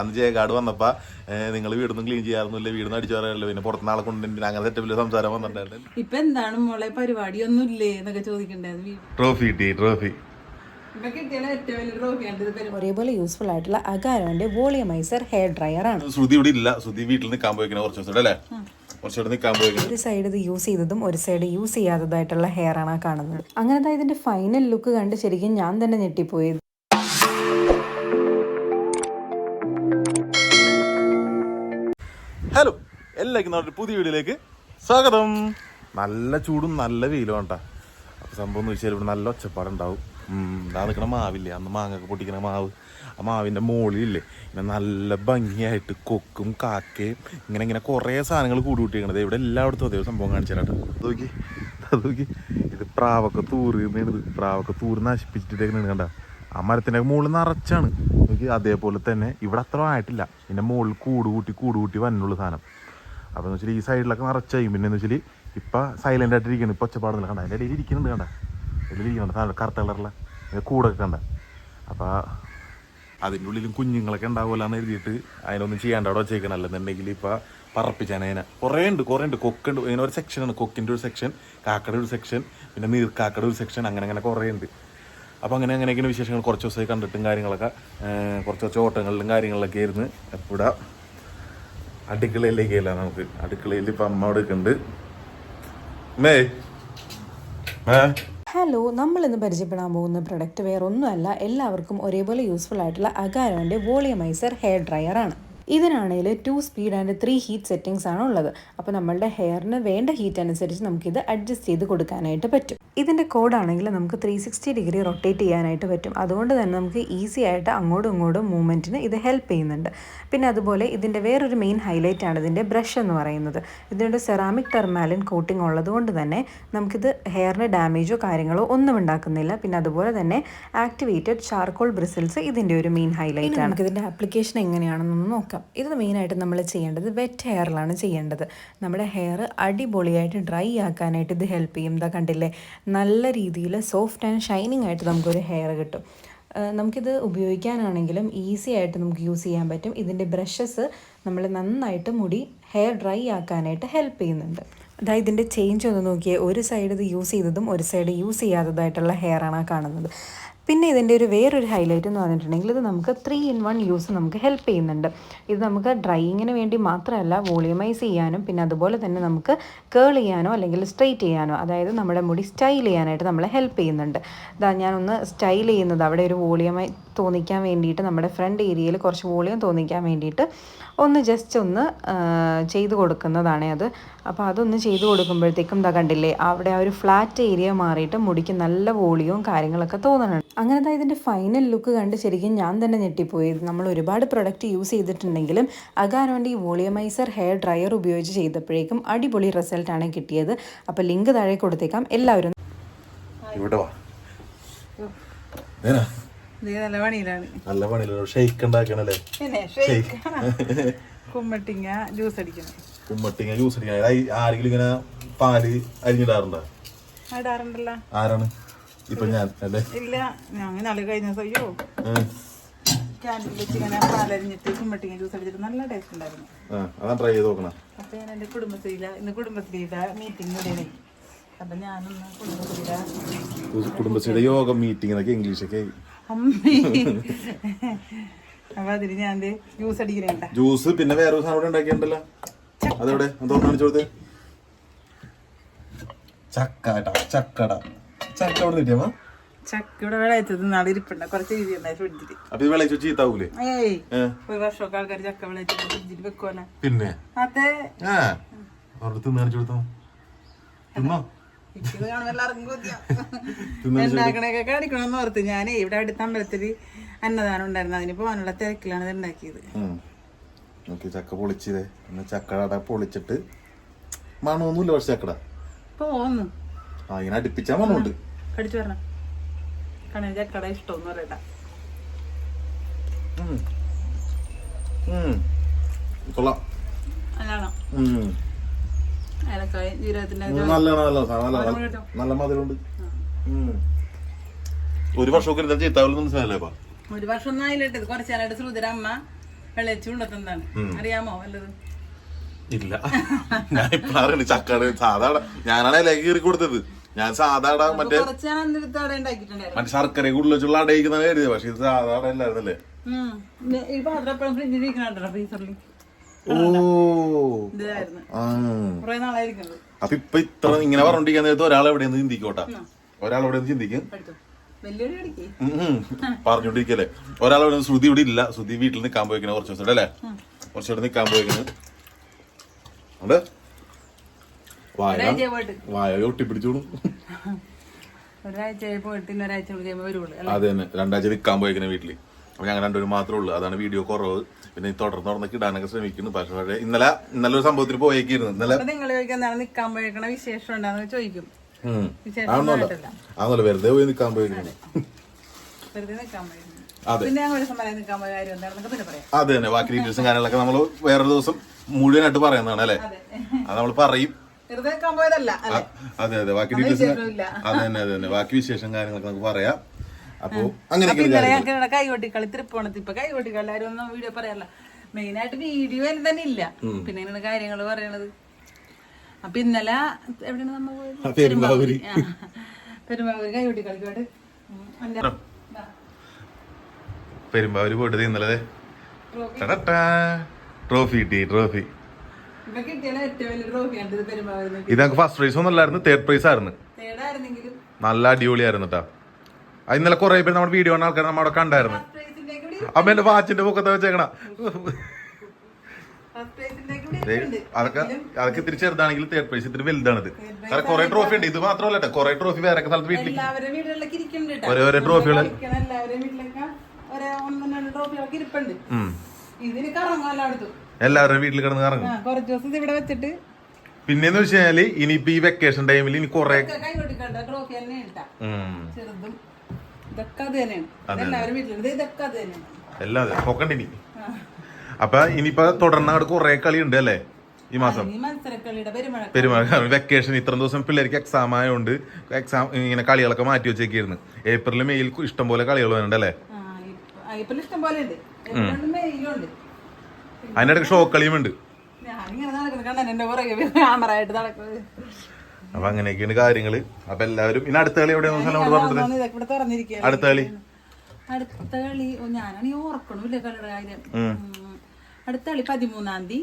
അന്ന് കാട് വന്നപ്പോ നിങ്ങൾ വീടൊന്നും ക്ലീൻ ചെയ്യാറൊന്നുമില്ല വീടൊന്നും അടിച്ചു പറയാറില്ല പിന്നെ പുറത്തുനിന്ന് ആളെ കൊണ്ട് അങ്ങനെ സെറ്റപ്പിൽ സംസാരം വന്നിട്ടുണ്ടായിരുന്നു. ഇപ്പൊ എന്താണ് മോളെ പരിപാടിയൊന്നും ഇല്ലേ എന്നൊക്കെ ചോദിക്കണ്ടായിരുന്നു ട്രോഫി കിട്ടി ട്രോഫി ഒരേപോലെ യൂസ്ഫുൾ ആയിട്ടുള്ള അഗാരോന്റെ വോളിയമൈസർ ഹെയർ ഡ്രയർ ആണ്. ശ്രുതി ഇവിടെ ഇല്ല. ശ്രുതി വീട്ടിൽ നിൽക്കാൻ പോയിക്കണ കുറച്ച് ദിവസം അല്ലേ? ഒരു സൈഡ് ഇത് യൂസ് ചെയ്തതും ഒരു സൈഡ് യൂസ് ചെയ്യാത്തതായിട്ടുള്ള ഹെയർ ആണ് കാണുന്നത്. അങ്ങനത്തെ ഇതിന്റെ ഫൈനൽ ലുക്ക് കണ്ട് ശരിക്കും ഞാൻ തന്നെ ഞെട്ടിപ്പോയി. എല്ലാവർക്കും നമ്മുടെ പുതിയ വീഡിയോയിലേക്ക് സ്വാഗതം. നല്ല ചൂടും നല്ല വെയിലും കേട്ടാ അപ്പൊ സംഭവം എന്ന് വെച്ചാൽ ഇവിടെ നല്ല ഒച്ചപ്പാടുണ്ടാവും. ദാ നിൽക്കണ മാവില്ലേ? അന്ന് മാങ്ങൊക്കെ പൊട്ടിക്കണ മാവ്. ആ മാവിന്റെ മുകളിലില്ലേ ഇങ്ങനെ നല്ല ഭംഗിയായിട്ട് കൊക്കും കാക്കയും ഇങ്ങനെ ഇങ്ങനെ കുറേ സാധനങ്ങൾ കൂടി കൂട്ടിക്കണത് ഇവിടെ എല്ലായിടത്തും അതേ സംഭവം കാണിച്ചാലാട്ടോ. അത് നോക്കി. അത് നോക്കി. ഇത് പ്രാവൊക്കെ തൂറ് ഇത് പ്രാവൊക്കെ തൂറ് നശിപ്പിച്ചിട്ടേക്കണ കണ്ട. ആ മരത്തിന്റെ മുകളിൽ നിറച്ചാണ്. നോക്കി അതേപോലെ തന്നെ ഇവിടെ അത്ര ആയിട്ടില്ല. പിന്നെ മുകളിൽ കൂട് കൂട്ടി കൂട് കൂട്ടി വന്നുള്ള സാധനം. അപ്പോൾ എന്ന് വെച്ചാൽ ഈ സൈഡിലൊക്കെ നിറച്ചായി പിന്നെ എന്ന് വെച്ചാൽ ഇപ്പം സൈലന്റ് ആയിട്ടിരിക്കുന്നു ഇപ്പം ഒച്ചപ്പാടുന്നില്ല കണ്ട അതിന്റെ ഇടയിൽ ഇരിക്കുന്നുണ്ട് കണ്ട. ഇടയിൽ ഇരിക്കുന്നുണ്ട് സാധനം കറുത്ത കളറിലെ കൂടൊക്കെ കണ്ട. അപ്പോൾ അതിന്റെ ഉള്ളിലും കുഞ്ഞുങ്ങളൊക്കെ ഉണ്ടാവില്ല എന്ന് എഴുതിയിട്ട് അതിനൊന്നും ചെയ്യാണ്ട് അവിടെ വെച്ചേക്കണം. എന്നുണ്ടെങ്കിൽ ഇപ്പം പറപ്പിച്ചാണ് അതിനെ. കുറേ ഉണ്ട് കുറേ ഉണ്ട്. കൊക്കുണ്ട് ഇങ്ങനെ ഒരു സെക്ഷനാണ് കൊക്കിന്റെ ഒരു സെക്ഷൻ കാക്കയുടെ ഒരു സെക്ഷൻ പിന്നെ നീർക്കാക്കയുടെ ഒരു സെക്ഷൻ അങ്ങനെ അങ്ങനെ കുറേ ഉണ്ട്. അപ്പോൾ അങ്ങനെ അങ്ങനെയൊക്കെയാണ് വിശേഷങ്ങൾ. കുറച്ച് ദിവസമായി കണ്ടിട്ടും കാര്യങ്ങളൊക്കെ കുറച്ച് കുറച്ച് ഓട്ടങ്ങളിലും കാര്യങ്ങളിലൊക്കെ ആയിരുന്നു. എപ്പോഴാ അല്ല നമുക്ക്. അടുക്കളയിൽ ഇപ്പം അമ്മ എടുക്കുന്നുണ്ട് മേ ഹലോ നമ്മൾ ഇന്ന് പരിചയപ്പെടാൻ പോകുന്ന പ്രൊഡക്റ്റ് വേറെ ഒന്നുമല്ല എല്ലാവർക്കും ഒരേപോലെ യൂസ്ഫുൾ ആയിട്ടുള്ള അഗാരോന്റെ വോളിയമൈസർ ഹെയർ ഡ്രയർ ആണ്. ഇതിനാണെങ്കിൽ two speed and three heat settings ആണ് ഉള്ളത് അപ്പോൾ നമ്മളുടെ ഹെയറിന് വേണ്ട ഹീറ്റ് അനുസരിച്ച് നമുക്കിത് അഡ്ജസ്റ്റ് ചെയ്ത് കൊടുക്കാനായിട്ട് പറ്റും. ഇതിന്റെ കോഡാണെങ്കിൽ നമുക്ക് ത്രീ സിക്സ്റ്റി ഡിഗ്രി റൊട്ടേറ്റ് ചെയ്യാനായിട്ട് പറ്റും. അതുകൊണ്ട് തന്നെ നമുക്ക് ഈസി ആയിട്ട് അങ്ങോട്ടും ഇങ്ങോട്ടും മൂവ്മെന്റിന് ഇത് ഹെൽപ്പ് ചെയ്യുന്നുണ്ട്. പിന്നെ അതുപോലെ ഇതിന്റെ വേറൊരു മെയിൻ ഹൈലൈറ്റ് ആണ് ഇതിന്റെ ബ്രഷ് എന്ന് പറയുന്നത്. ഇതിനൊരു സെറാമിക് ടെർമാലിൻ കോട്ടിംഗ് ഉള്ളതുകൊണ്ട് തന്നെ നമുക്കിത് ഹെയറിന് ഡാമേജോ കാര്യങ്ങളോ ഒന്നും ഉണ്ടാക്കുന്നില്ല. പിന്നെ അതുപോലെ തന്നെ ആക്ടിവേറ്റഡ് ചാർക്കോൾ ബ്രിസിൽസ് ഇതിന്റെ ഒരു മെയിൻ ഹൈലൈറ്റ് ആണ്. നമുക്ക് ഇതിന്റെ ആപ്ലിക്കേഷൻ എങ്ങനെയാണെന്നൊന്ന് നോക്കാം. ഇത് മെയിനായിട്ട് നമ്മൾ ചെയ്യേണ്ടത്. വെറ്റ് ഹെയറിലാണ് ചെയ്യേണ്ടത്. നമ്മുടെ ഹെയർ അടിപൊളിയായിട്ട് ഡ്രൈ ആക്കാനായിട്ട് ഇത് ഹെൽപ്പ് ചെയ്യും. എന്താ കണ്ടില്ലേ? നല്ല രീതിയിൽ സോഫ്റ്റ് ആൻഡ് ഷൈനിങ് ആയിട്ട് നമുക്കൊരു ഹെയർ കിട്ടും. നമുക്കിത് ഉപയോഗിക്കാനാണെങ്കിലും ഈസി ആയിട്ട് നമുക്ക് യൂസ് ചെയ്യാൻ പറ്റും. ഇതിന്റെ ബ്രഷസ് നമ്മൾ നന്നായിട്ട് മുടി ഹെയർ ഡ്രൈ ആക്കാനായിട്ട് ഹെൽപ്പ് ചെയ്യുന്നുണ്ട്. അതായത് ഇതിന്റെ ചേഞ്ച് ഒന്ന് നോക്കിയേ. ഒരു സൈഡ് ഇത് യൂസ് ചെയ്തതും ഒരു സൈഡ് യൂസ് ചെയ്യാത്തതായിട്ടുള്ള ഹെയറാണ് കാണുന്നത്. പിന്നെ ഇതിന്റെ ഒരു വേറൊരു ഹൈലൈറ്റ് എന്ന് പറഞ്ഞിട്ടുണ്ടെങ്കിൽ ഇത് നമുക്ക് ത്രീ ഇൻ വൺ യൂസ് നമുക്ക് ഹെൽപ്പ് ചെയ്യുന്നുണ്ട്. ഇത് നമുക്ക് ഡ്രൈയിങ്ങിന് വേണ്ടി മാത്രമല്ല വോളിയമൈസ് ചെയ്യാനും പിന്നെ അതുപോലെ തന്നെ നമുക്ക് കേൾ ചെയ്യാനോ അല്ലെങ്കിൽ സ്ട്രെയിറ്റ് ചെയ്യാനോ അതായത് നമ്മുടെ മുടി സ്റ്റൈൽ ചെയ്യാനായിട്ട് നമ്മളെ ഹെൽപ്പ് ചെയ്യുന്നുണ്ട്. ഇതാ ഞാനൊന്ന് സ്റ്റൈൽ ചെയ്യുന്നത് അവിടെ ഒരു വോളിയമായി തോന്നിക്കാൻ വേണ്ടിയിട്ട് നമ്മുടെ ഫ്രണ്ട് ഏരിയയിൽ കുറച്ച് വോളിയം തോന്നിക്കാൻ വേണ്ടിയിട്ട് ഒന്ന് ജസ്റ്റ് ഒന്ന് ചെയ്ത് കൊടുക്കുന്നതാണ് അത്. അപ്പോൾ അതൊന്ന് ചെയ്ത് കൊടുക്കുമ്പോഴത്തേക്കും ഇതാ കണ്ടില്ലേ അവിടെ ആ ഒരു ഫ്ലാറ്റ് ഏരിയ മാറിയിട്ട് മുടിക്ക് നല്ല വോളിയവും കാര്യങ്ങളൊക്കെ തോന്നുന്നുണ്ട്. അങ്ങനത്തെ ഇതിന്റെ ഫൈനൽ ലുക്ക് കണ്ട് ശരിക്കും ഞാൻ തന്നെ ഞെട്ടിപ്പോയി. നമ്മൾ ഒരുപാട് പ്രൊഡക്റ്റ് യൂസ് ചെയ്തിട്ടുണ്ടെങ്കിലും അഗാരോന്റെ ഈ വോളിയമൈസർ ഹെയർ ഡ്രയർ ഉപയോഗിച്ച് ചെയ്തപ്പോഴേക്കും അടിപൊളി റിസൾട്ടാണ് കിട്ടിയത്. അപ്പോൾ ലിങ്ക് താഴെ കൊടുത്തേക്കാം. എല്ലാവരും ഇവിടെ വാ. നേനാ ഇത് നല്ല പണിയിലാണ്. നല്ല പണിയില്ല ഷെയ്ക്ക് ഉണ്ടാക്കണല്ലേ? പിന്നെ ഷേക്ക് കുമ്മട്ടിങ്ങ ജ്യൂസ് അടിക്കണം. കുമ്മട്ടിങ്ങ ജ്യൂസ് അടിക്കണം. ആരെങ്കിലും ഇങ്ങനെ പാൽ അരിഞ്ഞിടാറുണ്ടോ? ആരാണ്? ഇപ്പൊ ഞാൻ അല്ലേ? ഇല്ല ഞാൻ നാളെ കഴിഞ്ഞ ദിവസം അയ്യോ. വെച്ച് ഇങ്ങനെ പാലരിഞ്ഞിട്ട് ജ്യൂസ് അടിച്ചിട്ട് നല്ല ടേസ്റ്റ് ഉണ്ടായിരുന്നു. അതാ ട്രൈ ചെയ്ത് നോക്കണം. അപ്പൊ ഞാൻ എന്റെ കുടുംബശ്രീയില ഇന്ന് കുടുംബശ്രീയുടെ മീറ്റിംഗ് ഇടണേ അപ്പൊ ഞാനൊന്ന് കുടുംബശ്രീയുടെ കുടുംബശ്രീയുടെ യോഗ മീറ്റിംഗ് എന്നൊക്കെ ഇംഗ്ലീഷൊക്കെ. അമ്മേ. അപ്പൊ അതിന് ഞാൻ ജ്യൂസ് അടിക്കണേണ്ട ജ്യൂസ് പിന്നെ വേറെ സാധനം കൂടെ ഉണ്ടാക്കിയിട്ടുണ്ടല്ലോ. അതെവിടെ? എന്തോ കാണിച്ചു കൊടുത്തേ? ചക്ക ചക്കട. ചക്ക അവിടെ കിട്ടിയമ്മ ചക്ക ഇവിടെ വിളയച്ചത് നാളെ ഇരിപ്പുണ്ട്. കുറച്ച് എഴുതി ഉണ്ടായി ഫ്രിഡ്ജിൽ അപ്പൊ ഇത് വിളയിച്ചു ചീത്താവൂലേ? ഏയ് ഏ, ഒരു വർഷമൊക്കെ ആൾക്കാർ ചക്ക വിളയിച്ചിട്ട് ഫ്രിഡ്ജിൽ വെക്കുവല്ലേ പിന്നെ? അതെ. അവിടെ കൊടുത്തോ? തിന്നോ. ഉണ്ടാക്കണൊക്കെ കാണിക്കണമെന്ന് ഓർത്ത് ഞാനേ ഇവിടെ അടുത്ത അമ്പലത്തിൽ അന്നദാനം ഉണ്ടായിരുന്നു. അതിന് പോകാനുള്ള തിരക്കിലാണ് ഇത് ഉണ്ടാക്കിയത്. ഓക്കെ ചക്ക പൊളിച്ചതേ. പിന്നെ ചക്കട പൊളിച്ചിട്ട് മണമൊന്നുമില്ല പക്ഷെ ചക്കട. പോന്നു. ആ ഇങ്ങനെ അടുപ്പിച്ചാ മണമുണ്ട്. കടിച്ചു വരണം. കണ്ണൻ ചക്കട ഇഷ്ടമെന്ന് പറയട്ടാ. കൊള്ളാം. നല്ലതാണോ. ഏലക്കായ ജീരകത്തിന്റെ നല്ല മധുരമുണ്ട്. ഒരു വർഷമൊക്കെ വർഷം ഒന്നും ആയില്ല ഇട്ടത് കുറച്ച് നേരമായിട്ട് ശ്രുതിര അമ്മ വെള്ളച്ചു കൊണ്ടെത്തുന്നതാണ് അറിയാമോ വല്ലത്? ഇല്ല. ഞാൻ ഇപ്പൊ ചക്കാട് ചക്കട സാധാരണ ഞാനാണ് ഇല കീറി കൊടുത്തത് ഞാൻ സാധാരണ മറ്റേ അവിടെ മറ്റേ ശർക്കര കൂടുതൽ വെച്ചുള്ള അടയിക്കുന്ന കരുതി പക്ഷെ ഇത് സാധാരണ അല്ലായിരുന്നല്ലേ? ഓ. അപ്പൊ ഇപ്പൊ ഇത്ര ഇങ്ങനെ പറഞ്ഞോണ്ടിരിക്കാൻ നേരത്തെ ഒരാൾ എവിടെ നിന്ന് ചിന്തിക്കോട്ടെ ഒരാൾ എവിടെ നിന്ന് ചിന്തിക്കും. പറഞ്ഞോണ്ടിരിക്കല്ലേ? ഒരാൾ എവിടെ നിന്ന് ശ്രുതി ഇവിടെ ഇല്ല. ശ്രുതി വീട്ടിൽ നിൽക്കാൻ പോയിക്കണേ കുറച്ച് ദിവസം അല്ലേ? കുറച്ച് നിൽക്കാൻ പോയിക്കണേ. ഉണ്ട്? വായ വായ ഒട്ടിപ്പിടിച്ചോളും ഒരാഴ്ച പോയിട്ട് ഇന്ന് ഒരാഴ്ച കൂടി കഴിയുമ്പോൾ വരുള്ളൂ അല്ലേ? അത് തന്നെ. രണ്ടാഴ്ച നിൽക്കാൻ പോയിക്കണ വീട്ടിൽ. അപ്പൊ ഞങ്ങൾ രണ്ടുപേരും മാത്രമേ ഉള്ളൂ. അതാണ് വീഡിയോ കുറവ്. പിന്നെ ഈ തുടർന്ന് തുടർന്ന് ഇടാനൊക്കെ ശ്രമിക്കുന്നു. പക്ഷേ ഇന്നലെ ഇന്നലെ ഒരു സംഭവത്തിന് പോയേക്കായിരുന്നു ഇന്നലെ നിങ്ങൾ നിക്കാൻ പോയേക്കണ വിശേഷം ഉണ്ടാന്ന് ചോദിക്കും. വെറുതെ പോയി നിൽക്കാൻ വെറുതെ പോയ അത് തന്നെ. ബാക്കി ഡീറ്റെയിൽസും കാര്യങ്ങളൊക്കെ നമ്മൾ വേറൊരു ദിവസം മുഴുവനായിട്ട് പറയുന്നതാണ് അല്ലേ? അതെ. അത് നമ്മൾ പറയും. അതെ അതെ. ബാക്കി ഡീറ്റെയിൽസ്. അതെ തന്നെ അതെ തന്നെ. ബാക്കി വിശേഷം കാര്യങ്ങളൊക്കെ നമുക്ക് പറയാം. അപ്പോ അങ്ങനെ കൈകൊട്ടിക്കളി തൃപ്പോണത്ത്. ഇപ്പൊ കൈകൊട്ടിക്കളി ആരും ഒന്നും വീഡിയോ പറയാല്ല മെയിൻ ആയിട്ട് വീഡിയോ അതിന് തന്നെ ഇല്ല. പിന്നെ ഇങ്ങനെ കാര്യങ്ങൾ പറയണത്. അപ്പൊ ഇന്നലെ എവിടെയാണ് നമ്മ പോയത്? പെരുമ്പാവൂര്. പെരുമ്പാവൂരി കൈകൊട്ടിക്കളിക്കോട്ട് പെരുമ്പാവൂര് പോയിട്ട് ഇന്നലെ. ട്രോഫി കിട്ടി ട്രോഫി. ഇത് ഞങ്ങൾക്ക് ഫസ്റ്റ് പ്രൈസ് ഒന്നും അല്ലായിരുന്നു തേർഡ് പ്രൈസ് ആയിരുന്നു. നല്ല അടിപൊളിയായിരുന്നു കേട്ടോ അത് ഇന്നലെ കുറെ പേര് നമ്മുടെ വീഡിയോ കാണുന്ന ആൾക്കാർ നമ്മുടെ കണ്ടായിരുന്നു. അപ്പൊ അമ്മ എന്റെ വാച്ചിന്റെ പൊക്കത്ത് വെച്ചേക്കണ. അതൊക്കെ അതൊക്കെ ഇത്തിരി ചെറുതാണെങ്കിൽ തേർഡ് പ്രൈസ് ഇത്തിരി വലുതാണിത്. കാരണം കുറെ ട്രോഫി ഉണ്ട്. ഇത് മാത്രമല്ല കേട്ടോ കുറെ ട്രോഫി വേറെ സ്ഥലത്ത് വീട്ടിൽ. ഓരോരോ ട്രോഫികൾ ഇതിന് കറങ്ങും എല്ലായിടത്തും. എല്ലാവരുടെ വീട്ടിൽ കിടന്ന് കറങ്ങും. ആ കുറച്ച് ദിവസം ഇത് ഇവിടെ വെച്ചിട്ട്. പിന്നെന്ന് വെച്ച് കഴിഞ്ഞാൽ ഇനിയിപ്പോ ഈ വെക്കേഷൻ ടൈമിൽ ഇനി കൊറേ എല്ലാം പൊക്കണ്ടിനി അപ്പൊ ഇനിയിപ്പോ തുടർന്ന് അവിടെ കൊറേ കളി ഉണ്ട് അല്ലേ? ഈ മാസം. ഈ മത്സരക്കളിയുടെ പെരുമഴ പെരുമാൾ വെക്കേഷൻ ഇത്രയും ദിവസം പിള്ളേർക്ക് എക്സാം ആയതുകൊണ്ട് എക്സാം ഇങ്ങനെ കളികളൊക്കെ മാറ്റി വെച്ചേക്കായിരുന്നു. ഏപ്രിൽ മെയ്യിൽ ഇഷ്ടം പോലെ കളികൾ വരുന്നുണ്ട് അല്ലേ? ഇഷ്ടം പോലെ ഉണ്ട്. അതിന്റെ ഇടയ്ക്ക് ഷോ കളിയും ഉണ്ട്. അപ്പൊ അങ്ങനെയൊക്കെയാണ് കാര്യങ്ങൾ. അപ്പൊ എല്ലാവരും ഇനി അടുത്ത കളി എവിടെയാണ് സ്ഥലം പറഞ്ഞത് അടുത്ത കളി? അടുത്ത കളി ഓ ഞാനാണെങ്കിൽ ഓർക്കണമില്ല കളിയുടെ കാര്യം? ഉം. അടുത്ത കളി പതിമൂന്നാം തീയതി.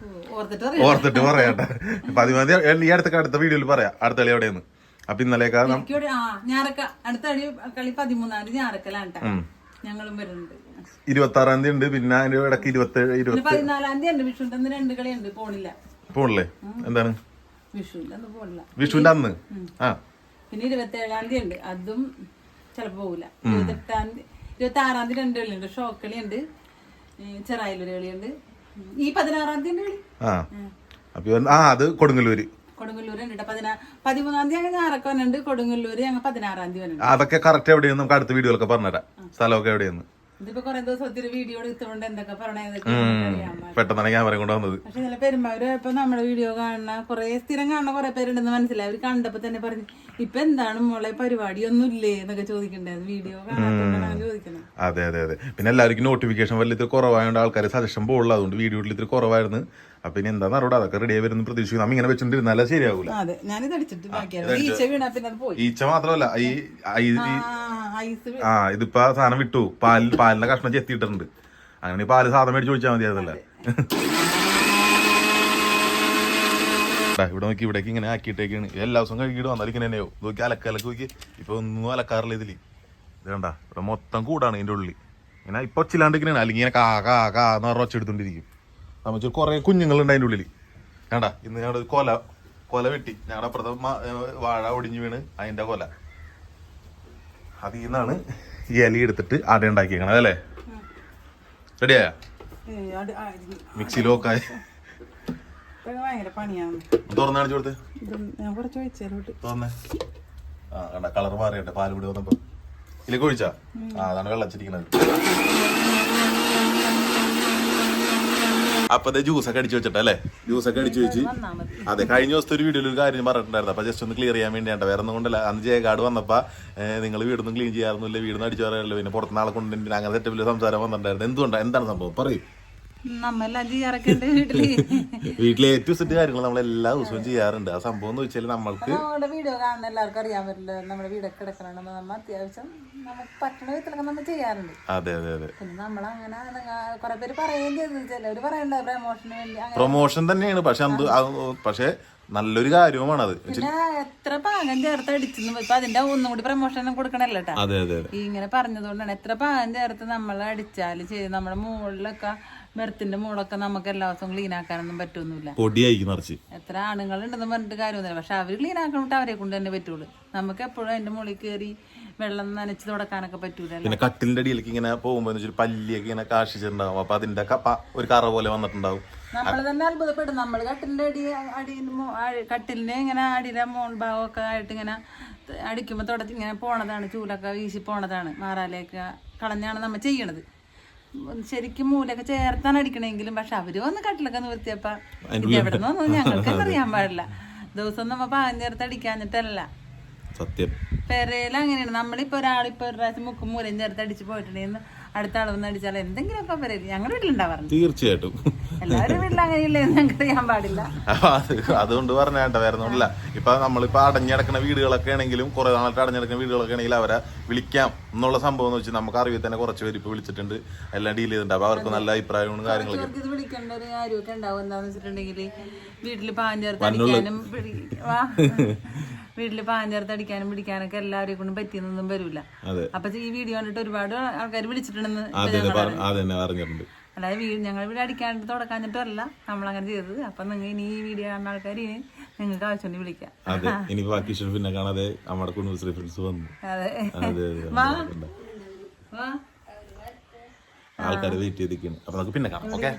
ഓ, ഓർത്തിട്ട് പറയാട്ടെ. പതിമൂന്നാം തീയതി ഈ അടുത്ത അടുത്ത വീഡിയോയിൽ പറയാം. അടുത്ത കളി എവിടെയെന്ന്. അപ്പൊ ഇന്നലെയൊക്കെ ഞാറക്ക അടുത്ത കളി പതിമൂന്നാം തീയതി ഞാറക്കലാണ്. ഞങ്ങളും വരുന്നുണ്ട്. ഇരുപത്തി ആറാം തീയതി ഉണ്ട്. പിന്നെ അതിന്റെ ഇടയ്ക്ക് ഇരുപത്തി ഏഴ് ഇരുപത്തി പതിനാലാം തീയതി ഉണ്ട്. വിഷുവിന്റെ അന്ന് രണ്ട് കളിയുണ്ട്. പോണില്ല. പോണില്ലേ? എന്താണ്? വിഷുവിന്റെ അന്ന് പോണില്ല. വിഷുവിന്റെ അന്ന്? ആ. പിന്നെ ഇരുപത്തി ഏഴാം തീയതി ഉണ്ട്. അതും ചിലപ്പോ പോകില്ല ഇരുപത്തെട്ടാം തീയതി ഇരുപത്തി ആറാം തീയതി രണ്ട് കളിയുണ്ട്. ഷോക്കളിയുണ്ട് ചെറായിലൊരു കളിയുണ്ട്. ഈ പതിനാറാം തീയതി കളി? ആ. അപ്പൊ ആ അത് കൊടുങ്ങല്ലൂര്. കൊടുങ്ങല്ലൂർ ഉണ്ട് പതിനാ പതിമൂന്നാം തീയതി ഞങ്ങൾ ഞാറക്ക വന്നിട്ടുണ്ട്. കൊടുങ്ങല്ലൂര് ഞങ്ങൾ പതിനാറാം തീയതി അതൊക്കെ കറക്റ്റ് എവിടെയെന്ന് നമുക്ക് അടുത്ത വീഡിയോയിലൊക്കെ പറഞ്ഞുതരാം. സ്ഥലമൊക്കെ എവിടെയെന്ന്. ഇതിപ്പോ കുറെ ദിവസം ഒത്തിരി വീഡിയോ എടുത്തുകൊണ്ട് എന്തൊക്കെ പാടില്ല. പെട്ടെന്നാണ് ക്യാമറ കൊണ്ടുവന്നത് പക്ഷെ ചില പെരുമ്പാവൂര് ഇപ്പൊ നമ്മുടെ വീഡിയോ കാണുന്ന കൊറേ സ്ഥിരം കാണുന്ന കൊറേ പേരുണ്ടെന്ന് മനസ്സിലായി. അവർ കണ്ടപ്പോ തന്നെ പറഞ്ഞു ഇപ്പൊ എന്താണ് മോളെ പരിപാടിയൊന്നും ഇല്ലേ എന്നൊക്കെ ചോദിക്കണ്ടായിരുന്നു. വീഡിയോ കാണാത്തോണ്ടാണ് ചോദിക്കുന്നത്. അതെ അതെ അതെ. പിന്നെ എല്ലാവർക്കും നോട്ടിഫിക്കേഷൻ വലിയ കുറവായതുകൊണ്ട് ആൾക്കാർ സജഷൻ പോകുള്ളൂ അതുകൊണ്ട് വീഡിയോയിൽ ഇത്തിരി കുറവായിരുന്നു. അപ്പൊ ഇനി എന്താ അറിയൂടാ അതൊക്കെ റെഡി ആയി വരുന്നു പ്രതീക്ഷിക്കുന്നു. നമ്മ ഇങ്ങനെ വെച്ചോണ്ടിരുന്നാലേ ശരിയാവൂല. അതെ ഞാനിത് അടിച്ചിട്ട് ബാക്കിയാണ് ഈച്ച വീണാ പിന്നെ അത് പോയി. ഈച്ച മാത്രമല്ല ഈ ഈ- ആ ഈ- ഐസ് ആ ഇതിപ്പോ ആ സാധനം വിട്ടു. പാലിൽ പാലിന്റെ കഷ്ണം ചെത്തിയിട്ടുണ്ട് അങ്ങനെ ഈ പാൽ സാധനം മേടിച്ച് ചോദിച്ചാൽ മതിയായിരുന്നല്ലേ ദാ ഇവിടെ നോക്കി ഇവിടേക്ക് ഇങ്ങനെ ആക്കിയിട്ടേക്കാണ്. ഇത് എല്ലാ ദിവസവും കഴുകിയിട്ട് വന്നാലും ഇങ്ങനെ തന്നെയോ നോക്കി അലക്ക അലക്ക് നോക്കി. ഇപ്പൊ ഒന്നും അലക്കാറില്ല ഇതിൽ. ഇത് കണ്ട ഇവിടെ മൊത്തം കൂടാണ് ഇതിന്റെ ഉള്ളിൽ ഇങ്ങനെ ഇപ്പൊ ചില്ലാണ്ട് ഇങ്ങനെയാണ് അല്ലെങ്കിൽ ഇങ്ങനെ കാ കാ കാ എന്ന് പറഞ്ഞ ഒച്ചെടുത്തോണ്ടിരിക്കും. നമുക്ക് കുറെ കുഞ്ഞുങ്ങളുണ്ട് അതിന്റെ ഉള്ളിൽ കണ്ട ഇന്ന് ഞങ്ങളുടെ കൊല കൊല വെട്ടി. ഞങ്ങളുടെ അപ്പുറത്തെ വാഴ ഒടിഞ്ഞു വീണ് അതിന്റെ കൊല. അതിൽ നിന്നാണ് ഈ ഇല എടുത്തിട്ട് അട ഉണ്ടാക്കിയേക്കണത് അല്ലേ? റെഡിയായ? മിക്സിയിൽ പണിയാണ്. തുറന്നു കാണിച്ചു കൊടുത്ത്. തുറന്നേ. ആ കണ്ട കളർ മാറിയട്ടെ പാൽ പിടി വന്നപ്പോ. ഇതിലേക്ക് ഒഴിച്ചാ ആ അതാണ് വെള്ളച്ചിരിക്കണത്. അപ്പൊ ജ്യൂസ് ഒക്കെ അടിച്ചു വെച്ചിട്ടല്ലേ ജ്യൂസ് ഒക്കെ അടിച്ചു വെച്ച്. അതെ കഴിഞ്ഞ ദിവസത്തെ ഒരു വീഡിയോയിൽ ഒരു കാര്യം പറഞ്ഞിട്ടുണ്ടായിരുന്നു. അപ്പൊ ജസ്റ്റ് ഒന്ന് ക്ലിയർ ചെയ്യാൻ വേണ്ടിയാണ് വേറെ ഒന്നും കൊണ്ടല്ല. അന്ന് ജയകാട് വന്നപ്പോ നിങ്ങൾ വീടൊന്നും ക്ലീൻ ചെയ്യാറൊന്നുമില്ല. വീടൊന്നും അടിച്ചു പറയാറില്ല പിന്നെ പുറത്തുനിന്ന് ആളെ കൊണ്ട് അങ്ങനെ സെറ്റപ്പിൽ സംസാരം വന്നിട്ടുണ്ടായിരുന്നു. എന്തുകൊണ്ടാണ് എന്താണ് സംഭവം? പറയും. നമ്മെല്ലാം ചെയ്യാറൊക്കെ ഉണ്ട് വീട്ടിൽ. വീട്ടിലെ ഏറ്റവും സെറ്റ് കാര്യങ്ങൾ നമ്മൾ എല്ലാ ദിവസവും ചെയ്യാറുണ്ട്. ആ സംഭവം എന്ന് വെച്ചാൽ നമ്മൾക്ക് നമ്മുടെ വീഡിയോ കാണുന്ന എല്ലാവർക്കും അറിയാൻ പറ്റില്ല. നമ്മുടെ വീടൊക്കെ കിടക്കണുണ്ട് നമ്മൾ അത്യാവശ്യം നമുക്ക് പറ്റണ വിധത്തിലൊക്കെ നമ്മൾ ചെയ്യാറുണ്ട്. അതെ അതെ അതെ. പിന്നെ നമ്മളങ്ങനെ നിങ്ങ- കുറെ പേര് പറയുകയും ചെയ്തു ചിലവര് പറയണ്ട. പ്രൊമോഷന് വേണ്ടി പ്രൊമോഷൻ തന്നെയാണ്. പക്ഷെ അത് പക്ഷെ നല്ലൊരു കാര്യവുമാണ് അത്. പിന്നെ എത്ര പാകം ചേർത്ത് അടിച്ചെന്ന് ഇപ്പൊ അതിന്റെ ഒന്നും കൂടി പ്രമോഷൻ കൊടുക്കണല്ലോ ഇങ്ങനെ പറഞ്ഞതുകൊണ്ടാണ്. എത്ര പാകം ചേർത്ത് നമ്മൾ അടിച്ചാൽ ചെയ്ത് നമ്മുടെ മുകളിലൊക്കെ മെറത്തിന്റെ മോളൊക്കെ നമുക്ക് എല്ലാ ദിവസവും ക്ലീൻ ആക്കാനൊന്നും പറ്റൊന്നുമില്ല. നിറച്ച്. എത്ര ആണുങ്ങളുണ്ടെന്ന് പറഞ്ഞിട്ട് കാര്യമൊന്നുമില്ല. പക്ഷെ അവർ ക്ലീൻ ആക്കണിട്ട് അവരെ കൊണ്ട് തന്നെ പറ്റുള്ളൂ. നമുക്ക് എപ്പോഴും അതിന്റെ മുകളിൽ കയറി വെള്ളം നനച്ച് തുടക്കാനൊക്കെ പറ്റൂല പിന്നെ കട്ടിലിന്റെ അടിയിലേക്ക് ഇങ്ങനെ പോകുമ്പോൾ വെച്ചാൽ പല്ലിയൊക്കെ ഇങ്ങനെ കാഷിച്ചിട്ടുണ്ടാവും അപ്പൊ അതിന്റെ കപ്പ ഒരു കറ പോലെ വന്നിട്ടുണ്ടാവും. നമ്മൾ തന്നെ അത്ഭുതപ്പെടും. നമ്മൾ കട്ടിലിന്റെ അടി അടിയിൽ കട്ടിലിന്റെ ഇങ്ങനെ അടിയിലെ മോൾ ഭാഗമൊക്കെ ആയിട്ട് ഇങ്ങനെ അടിക്കുമ്പോ തുടച്ച് ഇങ്ങനെ പോണതാണ്. ചൂലൊക്കെ വീശി പോണതാണ്. മാറാലേക്ക് കളഞ്ഞാണ് നമ്മൾ ചെയ്യണത്. ശരിക്കും മൂലൊക്കെ ചേർത്താണ് അടിക്കണെങ്കിലും പക്ഷെ അവർ വന്ന് കട്ടിലൊക്കെ നിവർത്തിയപ്പ എവിടെ നിന്നൊന്നും ഞങ്ങൾക്ക് അറിയാൻ പാടില്ല. ദിവസം നമ്മ പാകം ചേർത്ത് അടിക്കാഞ്ഞിട്ടല്ല. സത്യം. പെരയിൽ അങ്ങനെയാണ്. നമ്മളിപ്പോ ഒരാളിപ്പോ ഒരു പ്രാവശ്യം മുക്കും മൂലയും ചേർത്ത് അടിച്ചു പോയിട്ടുണ്ടെങ്കിൽ അടുത്ത ആൾ വന്ന് അടിച്ചാൽ എന്തെങ്കിലുമൊക്കെ വരും. ഞങ്ങളുടെ വീട്ടിലുണ്ടാവാറുണ്ട് തീർച്ചയായിട്ടും. എല്ലാവരും വീട്ടിൽ അങ്ങനെയില്ലേ? ഞങ്ങൾക്ക് അറിയാൻ പാടില്ല. അതുകൊണ്ട് പറഞ്ഞേണ്ട വേറെ ഒന്നുമില്ല. ഇപ്പൊ നമ്മളിപ്പോ അടഞ്ഞടക്കുന്ന വീടുകളൊക്കെ ആണെങ്കിലും കുറെ നാളായിട്ട് അടഞ്ഞടക്കുന്ന വീടുകളൊക്കെ ആണെങ്കിൽ അവരെ വിളിക്കാം എന്നുള്ള സംഭവം എന്ന് വെച്ചാൽ നമുക്ക് അറിവിൽ തന്നെ കുറച്ച് പേര് ഇപ്പൊ വിളിച്ചിട്ടുണ്ട്. എല്ലാം ഡീൽ ചെയ്തിട്ടുണ്ട്. അപ്പൊ അവർക്ക് നല്ല അഭിപ്രായങ്ങളും കാര്യങ്ങളൊക്കെ ഇത് വിളിക്കേണ്ട ഒരു കാര്യമൊക്കെ ഉണ്ടാവും. എന്താന്ന് വെച്ചിട്ടുണ്ടെങ്കിൽ വീട്ടിൽ പാൻ അടിക്കാനും വീട്ടിൽ പാൻ ചേർത്ത് അടിക്കാനും പിടിക്കാനൊക്കെ എല്ലാവരെയും കൊണ്ടും പറ്റിയെന്നൊന്നും വരൂല. അപ്പൊ ഈ വീഡിയോ കണ്ടിട്ട് ഒരുപാട് ആൾക്കാർ വിളിച്ചിട്ടുണ്ടെന്ന് പറഞ്ഞിട്ടുണ്ട്. അതായത് വീട് ഞങ്ങൾ വീട് അടിക്കാണ്ട് തുടക്കാഞ്ഞിട്ടല്ല. നമ്മളങ്ങനെ ചെയ്തത്. അപ്പൊ നിങ്ങൾ ഇനി ഈ വീഡിയോ കാണുന്ന ആൾക്കാർ ഇനി നിങ്ങൾക്ക് ആവശ്യമുണ്ടെങ്കിൽ വിളിക്കാം. അതെ ഇനി ബാക്കി പിന്നെ കാണാതെ നമ്മുടെ വന്നു. അതെ. ആൾക്കാർ വെയിറ്റ് ചെയ്തിരിക്കുന്നു. അപ്പൊ നമുക്ക് പിന്നെ കാണാം. ഓക്കെ?